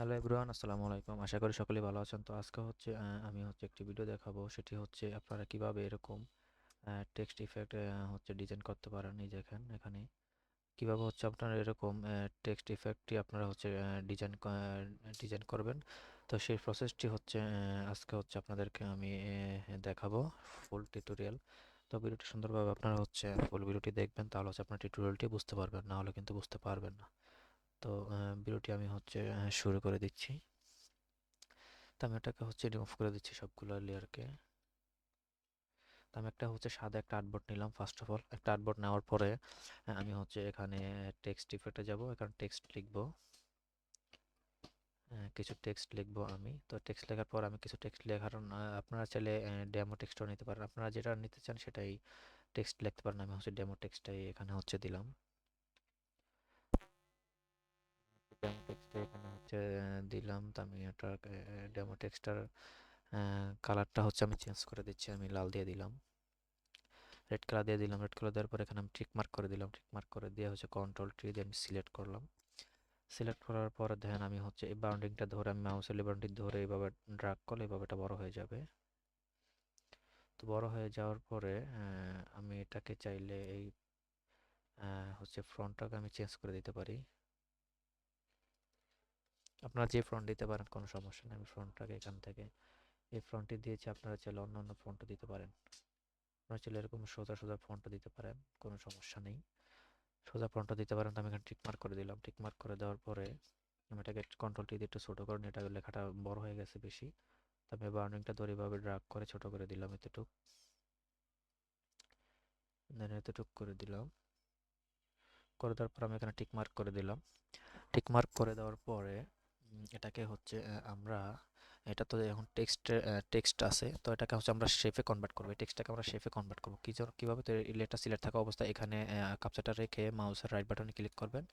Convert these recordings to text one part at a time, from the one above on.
Hello everyone আসসালামু আলাইকুম। আশা করি সকলেই ভালো আছেন। তো আজকে হচ্ছে আমি হচ্ছে একটি ভিডিও দেখাবো। সেটি হচ্ছে আপনারা কীভাবে এরকম টেক্সট ইফেক্ট হচ্ছে ডিজাইন করতে পারেন এই দেখেন এখানে কীভাবে হচ্ছে আপনারা এরকম টেক্সট ইফেক্টটি আপনারা হচ্ছে ডিজাইন ডিজাইন করবেন। তো সেই প্রসেসটি হচ্ছে আজকে হচ্ছে আপনাদেরকে আমি দেখাবো ফুল টিউটোরিয়াল তো ভিডিওটি সুন্দরভাবে আপনারা হচ্ছে ফুল ভিডিওটি দেখবেন, তাহলে হচ্ছে আপনার টিউটোরিয়ালটি বুঝতে পারবেন, না হলে কিন্তু বুঝতে পারবেন না। তো ভিডিওটি আমি হচ্ছে শুরু করে দিচ্ছি। তো আমি এটাকে হচ্ছে রিমুভ করে দিচ্ছি সবগুলো লেয়ারকে তো আমি একটা হচ্ছে সাদা একটা আর্টবোর্ড নিলাম ফার্স্ট অফ অল একটা আর্টবোর্ড নেওয়ার পরে আমি হচ্ছে এখানে টেক্সট ইফেক্টে যাব। এখানে টেক্সট লিখব। কিছু টেক্সট লিখব আমি। তো টেক্সট লেখার পর আমি কিছু টেক্সট লেখার আপনারা চাইলে ডেমো টেক্সটও নিতে পারেন। আপনারা যেটা নিতে চান সেটাই টেক্সট লিখতে পারেন। আমি হচ্ছে ডেমো টেক্সটটাই এখানে হচ্ছে দিলাম। ডেমো এখানে হচ্ছে দিলাম। তো আমি এটা ডেমো টেক্সটার কালারটা হচ্ছে আমি চেঞ্জ করে দিচ্ছি। আমি লাল দিয়ে দিলাম। রেড কালার দিয়ে দিলাম। রেড কালার দেওয়ার পর এখানে আমি টিক মার্ক করে দিলাম। টিক মার্ক করে দিয়ে হচ্ছে কন্ট্রোল ট্রি দিয়ে আমি সিলেক্ট করলাম। সিলেক্ট করার পর দেখেন আমি হচ্ছে এই বাউন্ডিংটা ধরে আমি মাউসের বাউন্ডিং ধরে এইভাবে ড্রাগ করলে এইভাবে এটা বড় হয়ে যাবে। তো বড় হয়ে যাওয়ার পরে আমি এটাকে চাইলে এই হচ্ছে ফ্রন্টটাকে আমি চেঞ্জ করে দিতে পারি। আপনারা যে ফ্রন্ট দিতে পারেন, কোনো সমস্যা নেই। আমি ফ্রন্টটাকে এখান থেকে এই ফ্রন্টটি দিয়েছি, আপনারা চাইলে অন্য অন্য ফ্রন্টও দিতে পারেন। আপনারা চাইলে এরকম সোজা সোজা ফ্রন্টও দিতে পারেন, কোনো সমস্যা নেই। সোজা ফ্রন্টও দিতে পারেন, তো আমি এখানে টিকমার্ক করে দিলাম। টিকমার্ক করে দেওয়ার পরে আমি এটাকে কন্ট্রোল টি দিয়ে একটু ছোটো করে এটা লেখাটা বড় হয়ে গেছে বেশি। তো আমি বার্নিংটা এভাবে ড্রাগ করে ছোট করে দিলাম এতটুক। এতটুক করে দিলাম। করে দেওয়ার পর আমি এখানে টিক মার্ক করে দিলাম। টিক মার্ক করে দেওয়ার পরে এটাকে হচ্ছে আমরা, এটা তো এখন টেক্সট টেক্সট আছে, তো এটাকে হচ্ছে আমরা শেপে কনভার্ট করব। টেক্সটটাকে আমরা শেপে কনভার্ট করব। কি কীভাবে তো লেটার সিলেক্ট থাকা অবস্থায় এখানে কাপচাটা রেখে মাউসের রাইট বাটনে ক্লিক করবেন।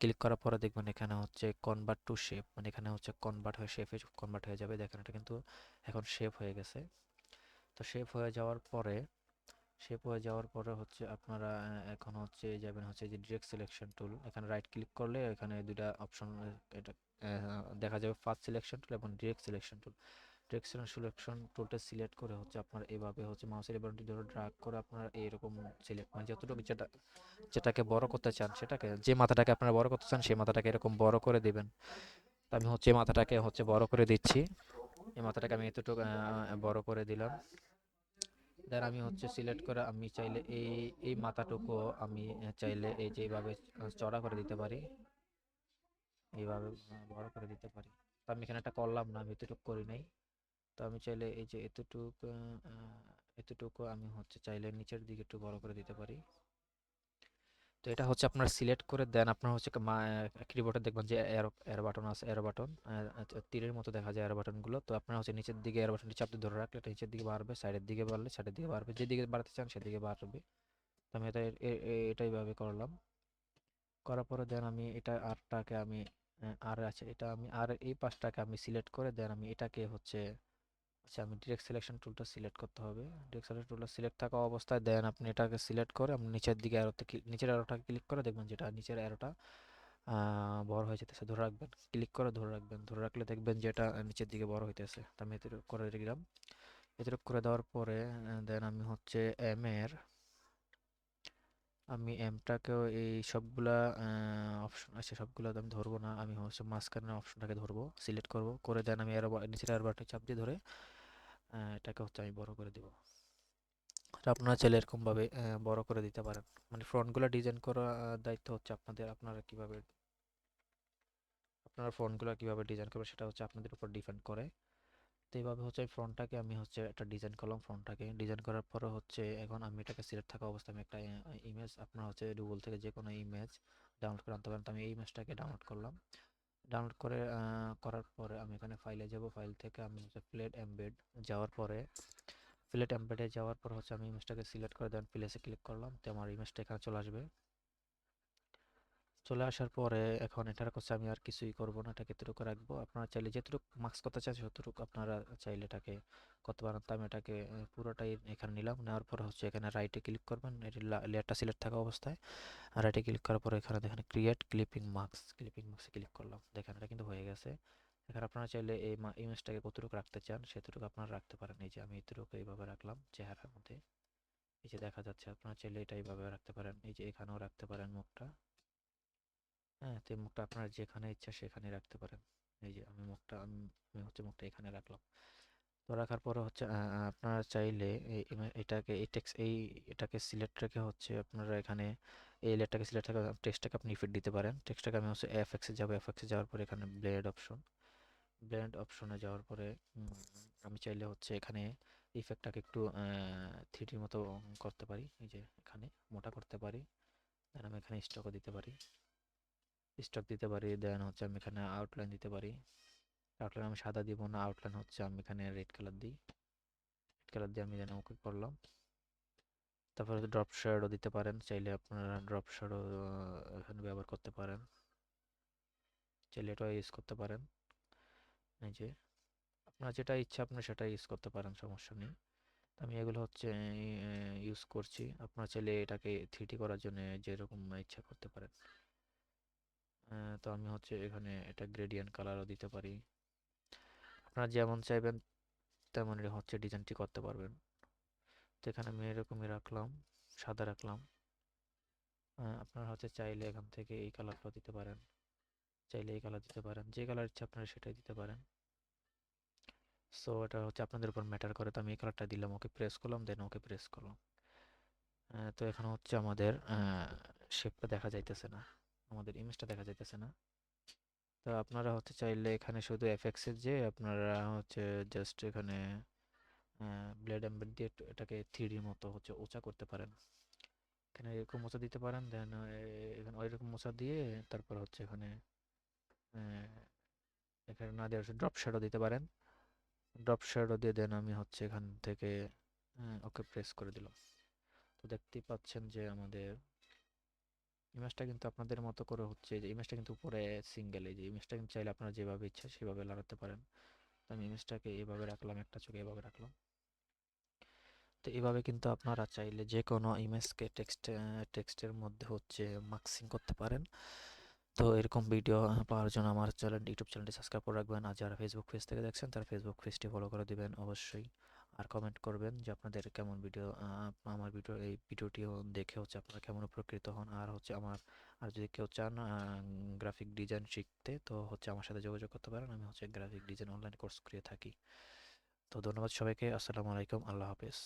ক্লিক করার পরে দেখবেন এখানে হচ্ছে কনভার্ট টু শেপ মানে এখানে হচ্ছে কনভার্ট হয়ে শেপে কনভার্ট হয়ে যাবে। দেখেন এটা কিন্তু এখন শেপ হয়ে গেছে। তো শেপ হয়ে যাওয়ার পরে শেপ হয়ে যাওয়ার পরে হচ্ছে আপনারা এখন হচ্ছে যাবেন হচ্ছে যে ডিরেক্ট সিলেকশন টুল এখানে রাইট ক্লিক করলে এখানে দুইটা অপশন এটা দেখা যাবে ফার্স্ট সিলেকশন টুল এবং direct selection tool direct selection টুলটা সিলেক্ট করে হচ্ছে আপনার এভাবে হচ্ছে মাউসের বাটনটি ধরে ড্রাগ করে আপনারা এরকম সিলেক্ট মানে যতটুকু যেটা, যেটাকে বড় করতে চান সেটাকে, যে মাথাটাকে আপনারা বড় করতে চান সেই মাথাটাকে এরকম বড় করে দেবেন। তো আমি হচ্ছে এই মাথাটাকে হচ্ছে বড় করে দিচ্ছি। এই মাথাটাকে আমি এতটুকু বড় করে দিলাম। দেন আমি হচ্ছে সিলেক্ট করে আমি চাইলে এই এই মাথাটুকু আমি চাইলে এই যে এইভাবে চড়া করে দিতে পারি। এইভাবে বড় করে দিতে পারি। তো আমি এখানে একটা করলাম না, আমি এতটুকু করি নাই। তো আমি চাইলে এই যে এতটুকু এতটুকু আমি হচ্ছে চাইলে নিচের দিকে একটু বড় করে দিতে পারি। তো এটা হচ্ছে আপনার সিলেক্ট করে দেন। আপনার হচ্ছে কিবোর্ডে দেখবেন যে এরো এরো বাটন আছে এরো বাটন তীরের মতো দেখা যায় এরো বাটনগুলো তো আপনার হচ্ছে নিচের দিকে এরো বাটনটি চাপতে ধরে রাখলে এটা নিচের দিকে বাড়বে সাইডের দিকে বাড়লে সাইডের দিকে বাড়বে। যেদিকে বাড়াতে চান সেদিকে বাড়বে। তো আমি এটা এটাই ভাবে করলাম। করার পরে দেন আমি এটা আরটাকে আমি আর আছে, এটা আমি আর এই পাশটাকে আমি সিলেক্ট করে দেন আমি এটাকে হচ্ছে আচ্ছা আমি ডিরেক্ট সিলেকশন টুলটা সিলেক্ট করতে হবে। ডিরেক্ট সিলেকশন টুলটা সিলেক্ট থাকা অবস্থায় দেন আপনি এটাকে সিলেক্ট করে আপনি নিচের দিকে অ্যারোতে নিচের অ্যারোটাকে ক্লিক করে দেখবেন যেটা নিচের অ্যারোটা বড় হয়ে যেতেছে, ধরে রাখবেন। ক্লিক করে ধরে রাখবেন। ধরে রাখলে দেখবেন যে এটা নিচের দিকে বড় হইতেছে। তো আমি এতটুকু করে দিলাম এতটুকু করে দেওয়ার পরে দেন আমি হচ্ছে এম এর, আমি এমটাকেও এই সবগুলা অপশন আছে সবগুলো আমি ধরবো না। আমি হচ্ছে মাঝখানের অপশনটাকে ধরবো সিলেক্ট করব। করে দেন আমি এরো নিচের এরো বাটনে চাপ দিয়ে ধরে এটাকে হচ্ছে আমি বড় করে দিব। আপনারা চাইলে এরকমভাবে বড় করে দিতে পারেন। মানে ফ্রন্টগুলো ডিজাইন করা দায়িত্ব হচ্ছে আপনাদের। আপনারা কীভাবে, আপনারা ফ্রন্টগুলো কীভাবে ডিজাইন করবে সেটা হচ্ছে আপনাদের উপর ডিপেন্ড করে। তো এইভাবে হচ্ছে ফ্রন্টটাকে আমি হচ্ছে একটা ডিজাইন করলাম ফ্রন্টটাকে ডিজাইন করার পরে হচ্ছে এখন আমি এটাকে সিলেক্ট থাকা অবস্থায় আমি একটা ইমেজ আপনারা হচ্ছে গুগল থেকে যে কোনো ইমেজ ডাউনলোড করে আনতে পারেন। তো আমি এই ইমেজটাকে ডাউনলোড করলাম। ডাউনলোড করে করার পরে আমি এখানে ফাইলে যাব। ফাইল থেকে আমি হচ্ছে প্লেট এমবেড যাওয়ার পরে প্লেট এমবেডে যাওয়ার পর হচ্ছে আমি ইমেজটাকে সিলেক্ট করে দেন। প্লেসে ক্লিক করলাম, তো আমার ইমেজটা এখানে চলে আসবে। চলে আসার পরে এখন এটার কাছে আমি আর কিছুই করব না, এটাকে এতটুকু রাখব। আপনারা চাইলে যেটুকু মার্কস করতে চান ততটুকু আপনারা চাইলে এটাকে কত পারেন তো আমি এটাকে পুরোটাই এখানে নিলাম। নেওয়ার পর হচ্ছে এখানে রাইটে ক্লিক করবেন। এটি লেয়ারটা সিলেক্ট থাকা অবস্থায়। রাইটে ক্লিক করার পরে এখানে দেখেন ক্রিয়েট ক্লিপিং মার্কস ক্লিপিং মার্কসে ক্লিক করলাম। দেখেন এটা কিন্তু হয়ে গেছে। এখানে আপনারা চাইলে এই ইমেজটাকে কতটুকু রাখতে চান সেতটুকু আপনারা রাখতে পারেন। এই যে আমি এতটুকু এইভাবে রাখলাম চেহারার মধ্যে। এই যে দেখা যাচ্ছে আপনারা চাইলে এটা এইভাবে রাখতে পারেন। এই যে এখানেও রাখতে পারেন মুখটা। হ্যাঁ তো মুখটা আপনার যেখানে ইচ্ছা সেখানে রাখতে পারেন। এই যে আমি মুখটা, আমি হচ্ছে মুখটা এখানে রাখলাম। তো রাখার পরে হচ্ছে আপনারা চাইলে এটাকে, এই টেক্স এই এটাকে সিলেক্ট রেখে হচ্ছে আপনারা এখানে এই লেয়ারটাকে সিলেক্ট রেখে টেক্সটটাকে আপনি ইফেক্ট দিতে পারেন। টেক্সটটাকে আমি হচ্ছে এফ এক্সে যাব। এফ এক্সে যাওয়ার পরে এখানে ব্লেড অপশন ব্লেন্ড অপশনে যাওয়ার পরে আমি চাইলে হচ্ছে এখানে ইফেক্টটাকে একটু থ্রিডির মতো করতে পারি। এই যে এখানে মোটা করতে পারি। আর আমি এখানে স্টকও দিতে পারি। স্টক দিতে পারি দেন হচ্ছে আমি এখানে আউটলাইন দিতে পারি। আউটলাইন আমি সাদা দিব না আউটলাইন হচ্ছে আমি এখানে রেড কালার দিই। রেড কালার দিয়ে আমি দেন ওকে করলাম। তারপরে ড্রপ শেডও দিতে পারেন, চাইলে আপনারা ড্রপ শেডও এখানে ব্যবহার করতে পারেন। চাইলে এটাও ইউজ করতে পারেন। এই যে, আপনার যেটা ইচ্ছা আপনি সেটা ইউজ করতে পারেন, সমস্যা নেই। আমি এগুলো হচ্ছে ইউজ করছি। আপনারা চাইলে এটাকে থ্রিটি করার জন্য যেরকম ইচ্ছা করতে পারেন। তো আমি হচ্ছে এখানে এটা গ্রেডিয়েন্ট কালারও দিতে পারি। আপনারা যেমন চাইবেন তেমনই হচ্ছে ডিজাইনটি করতে পারবেন। তো এখানে আমি এরকমই রাখলাম, সাদা রাখলাম। আপনারা হচ্ছে চাইলে এখান থেকে এই কালারটাও দিতে পারেন। চাইলে এই কালার দিতে পারেন, যে কালার ইচ্ছা আপনারা সেটাই দিতে পারেন। সো এটা হচ্ছে আপনাদের উপর ম্যাটার করে। তো আমি এই কালারটা দিলাম, ওকে প্রেস করলাম দেন ওকে প্রেস করলাম। তো এখন হচ্ছে আমাদের শেপটা দেখা যাইতেছে না। আমাদের ইমেজটা দেখা যাইতেছে না। তো আপনারা হচ্ছে চাইলে এখানে শুধু এফএক্সের যে আপনারা হচ্ছে জাস্ট এখানে ব্লেড এমবেড দিয়ে এটাকে থ্রিডির মতো হচ্ছে উঁচা করতে পারেন। এখানে এরকম মোচা দিতে পারেন দেন এখানে ওই রকম মোচা দিয়ে তারপর হচ্ছে এখানে এখানে না দিয়ে ড্রপ শ্যাডো দিতে পারেন। ড্রপ শ্যাডো দিয়ে দেন আমি হচ্ছে এখান থেকে ওকে প্রেস করে দিলাম। তো দেখতেই পাচ্ছেন যে আমাদের ইমেজটা কিন্তু আপনাদের মতো করে হচ্ছে যে ইমেজটা কিন্তু উপরে সিঙ্গেল যে ইমেজটা কিন্তু চাইলে আপনারা যেভাবে ইচ্ছা সেভাবে লাগাতে পারেন। তো আমি ইমেজটাকে এভাবে রাখলাম, একটা চোখে এভাবে রাখলাম। তো এভাবে কিন্তু আপনারা চাইলে যে কোনো ইমেজকে টেক্সট টেক্সটের মধ্যে হচ্ছে মার্কসিং করতে পারেন। তো এরকম ভিডিও পাওয়ার জন্য আমার চ্যানেল ইউটিউব চ্যানেলটি সাবস্ক্রাইব করে রাখবেন। আর যারা ফেসবুক পেজ থেকে দেখছেন, তারা ফেসবুক পেজটি ফলো করে দিবেন অবশ্যই। আর কমেন্ট করবেন যে আপনাদের কেমন ভিডিও আমার ভিডিও এই ভিডিওটিও দেখে হচ্ছে আপনারা কেমন উপকৃত হন। আর হচ্ছে আমার, আর যদি কেউ চান গ্রাফিক ডিজাইন শিখতে, তো হচ্ছে আমার সাথে যোগাযোগ করতে পারেন। আমি হচ্ছে গ্রাফিক ডিজাইন অনলাইন কোর্স করে থাকি। তো ধন্যবাদ সবাইকে। আসসালামু আলাইকুম। আল্লাহ হাফেজ।